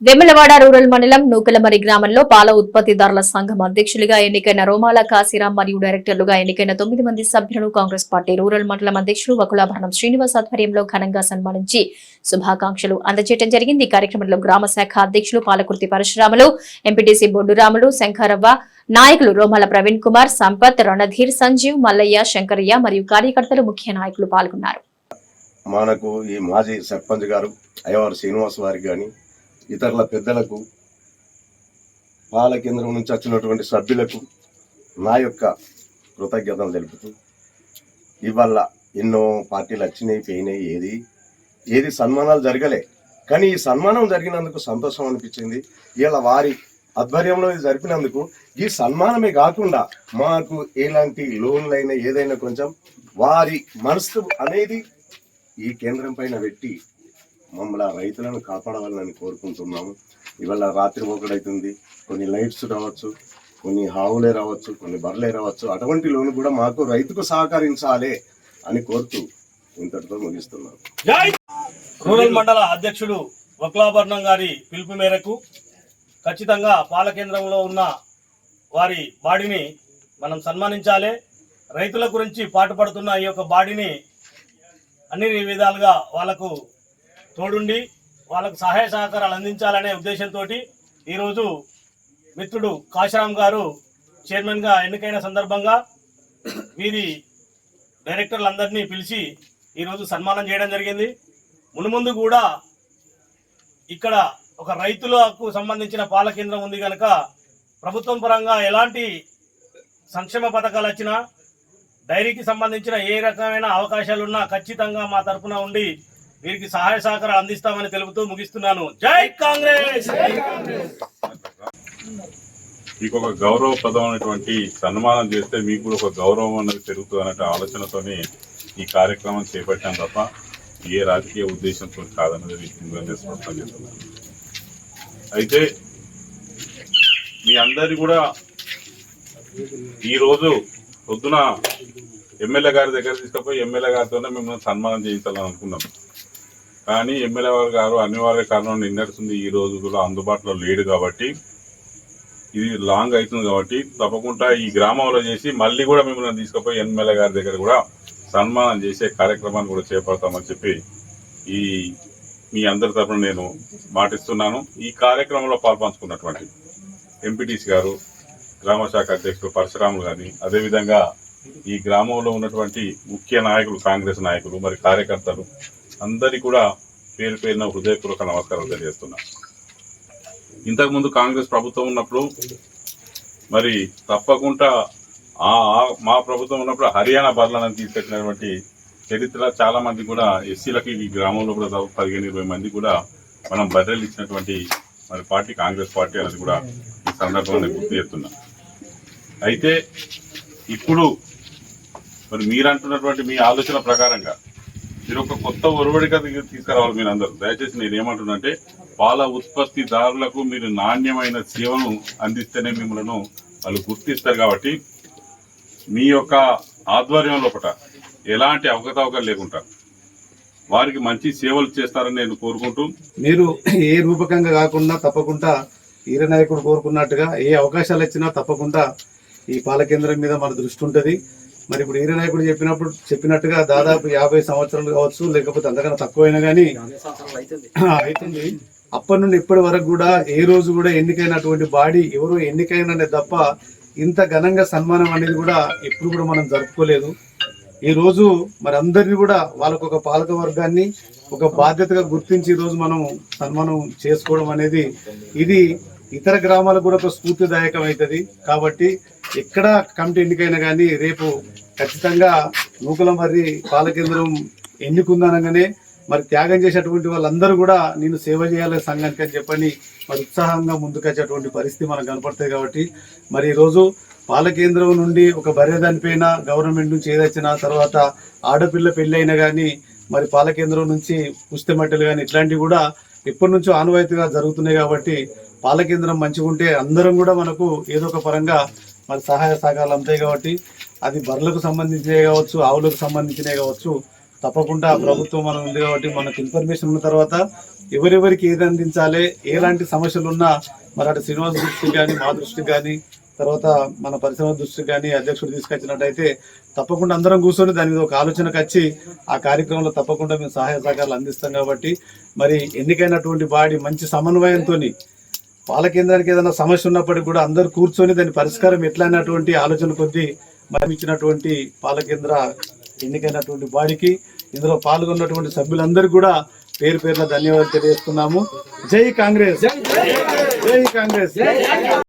వెమ్మలవాడ rural మండలం నూకలమరి గ్రామంలో పాల ఉత్పత్తిదారుల సంఘం అధ్యక్షులుగా ఎన్నికైన రోమాల కాశీరాం మరియు డైరెక్టర్లుగా ఎన్నికైన తొమ్మిది మంది సభ్యులను కాంగ్రెస్ పార్టీ రూరల్ మండలం అధ్యక్షులు వకులాభరణం శ్రీనివాస్ ఆధ్వర్యంలో ఘనంగా సన్మానించి శుభాకాంక్షలు అందజేయడం జరిగింది. ఈ కార్యక్రమంలో గ్రామ శాఖ అధ్యక్షులు పాలకుర్తి పరశురాములు ఎంపీటీసీ బొడ్డురాములు శంకరవ్వ నాయకులు రోమాల ప్రవీణ్ కుమార్ సంపత్ రణధీర్ సంజీవ్ మల్లయ్య శంకరయ్య మరియు కార్యకర్తలు ముఖ్య నాయకులు పాల్గొన్నారు. మనకు ఈ మాజీ సర్పంచ్ గారు అయ్యవారు శ్రీనివాస్ వారికి కానీ ఇతరుల పెద్దలకు పాల కేంద్రం నుంచి వచ్చినటువంటి సభ్యులకు నా యొక్క కృతజ్ఞతలు తెలుపుతూ ఇవాళ ఎన్నో పార్టీలు వచ్చినాయి పోయినాయి ఏది ఏది సన్మానాలు జరగలే. కానీ ఈ సన్మానం జరిగినందుకు సంతోషం అనిపించింది. ఇలా వారి ఆధ్వర్యంలో ఇది జరిపినందుకు ఈ సన్మానమే కాకుండా మాకు ఎలాంటి లోన్లైనా ఏదైనా కొంచెం వారి మనసు అనేది ఈ కేంద్రం పైన పెట్టి మమ్మల్ని ఆ రైతులను కాపాడవాలని కోరుకుంటున్నాము. ఇవాళ రాత్రి ఒకటైతుంది కొన్ని లైట్స్ రావచ్చు కొన్ని హావులే రావచ్చు కొన్ని బర్రెలే రావచ్చు. అటువంటి లోన్ కూడా మాకు రైతుకు సహకరించాలి అని కోరుతూ ఇంతటితో ముగిస్తున్నాను. రూరల్ మండల అధ్యక్షుడు వక్లాభరణం గారి పిలుపు మేరకు ఖచ్చితంగా పాల కేంద్రంలో ఉన్న వారి బాడీని మనం సన్మానించాలి. రైతుల గురించి పాటుపడుతున్న ఈ యొక్క బాడీని అన్ని విధాలుగా వాళ్ళకు తోడుండి వాళ్ళకు సహాయ సహకారాలు అందించాలనే ఉద్దేశంతో ఈరోజు మిత్రుడు కాశీరామ్ గారు చైర్మన్గా ఎన్నికైన సందర్భంగా వీరి డైరెక్టర్లందరినీ పిలిచి ఈరోజు సన్మానం చేయడం జరిగింది. మునుముందు కూడా ఇక్కడ ఒక రైతులకు సంబంధించిన పాల కేంద్రం ఉంది కనుక ప్రభుత్వం పరంగా ఎలాంటి సంక్షేమ పథకాలు వచ్చినా డైరీకి సంబంధించిన ఏ రకమైన అవకాశాలున్నా ఖచ్చితంగా మా తరపున ఉండి వీరికి సహాయ సహకారం అందిస్తామని తెలుపుతూ ముగిస్తున్నాను. జై కాంగ్రెస్! మీకు ఒక గౌరవప్రదమైనటువంటి సన్మానం చేస్తే మీకు కూడా ఒక గౌరవం అనేది పెరుగుతుంది అనే ఆలోచనతోనే ఈ కార్యక్రమం చేపట్టాం తప్ప ఏ రాజకీయ ఉద్దేశంతో కాదన్నది స్పష్టం చేస్తున్నాను. అయితే మీ అందరి కూడా ఈరోజు పొద్దున ఎమ్మెల్యే గారి దగ్గర తీసుకుపోయి ఎమ్మెల్యే గారితోనే మిమ్మల్ని సన్మానం చేయించాలని అనుకున్నాం. కానీ ఎమ్మెల్యే గారు అనివార్య కారణం నిన్నడుతుంది ఈ రోజు కూడా అందుబాటులో లేడు కాబట్టి ఇది లాంగ్ అవుతుంది కాబట్టి తప్పకుండా ఈ గ్రామంలో చేసి మళ్ళీ కూడా మిమ్మల్ని తీసుకుపోయి ఎమ్మెల్యే గారి దగ్గర కూడా సన్మానం చేసే కార్యక్రమాన్ని కూడా చేపడతామని చెప్పి ఈ మీ అందరి తరఫున నేను మాటిస్తున్నాను. ఈ కార్యక్రమంలో పాల్పంచుకున్నటువంటి ఎంపీటీసీ గారు గ్రామ శాఖ అధ్యక్షుడు పరశురాములు కానీ అదేవిధంగా ఈ గ్రామంలో ఉన్నటువంటి ముఖ్య నాయకులు కాంగ్రెస్ నాయకులు మరి కార్యకర్తలు అందరికీ కూడా పేరు పేరున హృదయపూర్వక నమస్కారాలు తెలియజేస్తున్నా. ఇంతకుముందు కాంగ్రెస్ ప్రభుత్వం ఉన్నప్పుడు మరి తప్పకుండా ఆ మా ప్రభుత్వం ఉన్నప్పుడు హర్యానా బర్లను తీసుకొచ్చినటువంటి చరిత్ర చాలా మంది కూడా ఎస్సీలకి ఈ గ్రామంలో కూడా పదిహేను ఇరవై మంది కూడా మనం బర్రెలు ఇచ్చినటువంటి మరి పార్టీ కాంగ్రెస్ పార్టీ అనేది కూడా ఈ సందర్భంలో గుర్తు చేస్తున్నా. అయితే ఇప్పుడు మరి మీరు అంటున్నటువంటి మీ ఆలోచన ప్రకారంగా మీరు ఒక కొత్త ఒరవడిగా తీసుకురావాలి మీరు అందరూ. దయచేసి నేను ఏమంటున్నానంటే పాల ఉత్పత్తిదారులకు మీరు నాణ్యమైన సేవను అందిస్తేనే మిమ్మల్ని వాళ్ళు గుర్తిస్తారు కాబట్టి మీ యొక్క ఆధ్వర్యం లోపల ఎలాంటి అవకతవకలు లేకుండా వారికి మంచి సేవలు చేస్తారని నేను కోరుకుంటూ మీరు ఏ రూపకంగా కాకుండా తప్పకుండా ఈర నాయకుడు కోరుకున్నట్టుగా ఏ అవకాశాలు ఇచ్చినా తప్పకుండా ఈ పాల కేంద్రం మీద మన దృష్టి ఉంటుంది. మరి ఇప్పుడు ఈర నాయకుడు చెప్పినప్పుడు చెప్పినట్టుగా దాదాపు యాభై సంవత్సరాలు కావచ్చు లేకపోతే అంతకన్నా తక్కువైనా కానీ అవుతుంది అప్పటి నుండి ఇప్పటి వరకు కూడా ఏ రోజు కూడా ఎన్నికైనటువంటి బాడీ ఎవరు ఎన్నికైన తప్ప ఇంత ఘనంగా సన్మానం అనేది కూడా ఎప్పుడు కూడా మనం జరుపుకోలేదు. ఈ రోజు మరి అందరినీ కూడా వాళ్ళకు ఒక పాలక వర్గాన్ని ఒక బాధ్యతగా గుర్తించి ఈ రోజు మనం సన్మానం చేసుకోవడం అనేది ఇది ఇతర గ్రామాలకు కూడా ఒక స్ఫూర్తిదాయకం అవుతుంది. కాబట్టి ఎక్కడ కమిటీ ఎన్నికైనా కానీ రేపు ఖచ్చితంగా నూకల మరి పాలకేంద్రం ఎన్నికుందనగానే మరి త్యాగం చేసేటువంటి వాళ్ళందరూ కూడా నేను సేవ చేయాలి సంఘానికి అని చెప్పని మరి ఉత్సాహంగా ముందుకొచ్చేటువంటి పరిస్థితి మనకు కనపడుతుంది కాబట్టి మరి ఈరోజు పాలకేంద్రం నుండి ఒక బర్రె దానిపైన గవర్నమెంట్ నుంచి ఏదొచ్చినా తర్వాత ఆడపిల్ల పెళ్ళైనా కానీ మరి పాలకేంద్రం నుంచి నుంచి పుస్తమట్టెలు కానీ ఇట్లాంటివి కూడా ఎప్పటి నుంచో ఆనవాయితీగా జరుగుతున్నాయి కాబట్టి పాలకేంద్రం మంచిగా ఉంటే అందరం కూడా మనకు ఏదో ఒక పరంగా మరి సహాయ సహకారాలు అందుతాయి కాబట్టి అది బర్రెలకు సంబంధించినవి కావచ్చు ఆవులకు సంబంధించినవి కావచ్చు. తప్పకుండా ప్రభుత్వం మనం ఉంది కాబట్టి మనకు ఇన్ఫర్మేషన్ ఉన్న తర్వాత ఎవరెవరికి ఏది అందించాలి ఎలాంటి సమస్యలు ఉన్నా మరి అటు శ్రీనివాస్ దృష్టికి కానీ మా దృష్టికి కానీ తర్వాత మన పరిశ్రమ దృష్టికి కానీ అధ్యక్షుడు తీసుకొచ్చినట్టయితే తప్పకుండా అందరం కూర్చొని దాని మీద ఒక ఆలోచనకు వచ్చి ఆ కార్యక్రమంలో తప్పకుండా మేము సహాయ సహకారాలు అందిస్తాం కాబట్టి మరి ఎన్నికైనటువంటి బాడీ మంచి సమన్వయంతో పాల కేంద్రానికి ఏదైనా సమస్య ఉన్నప్పటికీ కూడా అందరు కూర్చొని దాని పరిష్కారం ఎట్లా అన్నటువంటి ఆలోచన కొద్దీ మనం పాల కేంద్ర ఎన్నికైనటువంటి బాడీకి ఇందులో పాల్గొన్నటువంటి సభ్యులందరికీ కూడా పేరు పేరున ధన్యవాదాలు తెలియజేస్తున్నాము. జై కాంగ్రెస్! జై కాంగ్రెస్!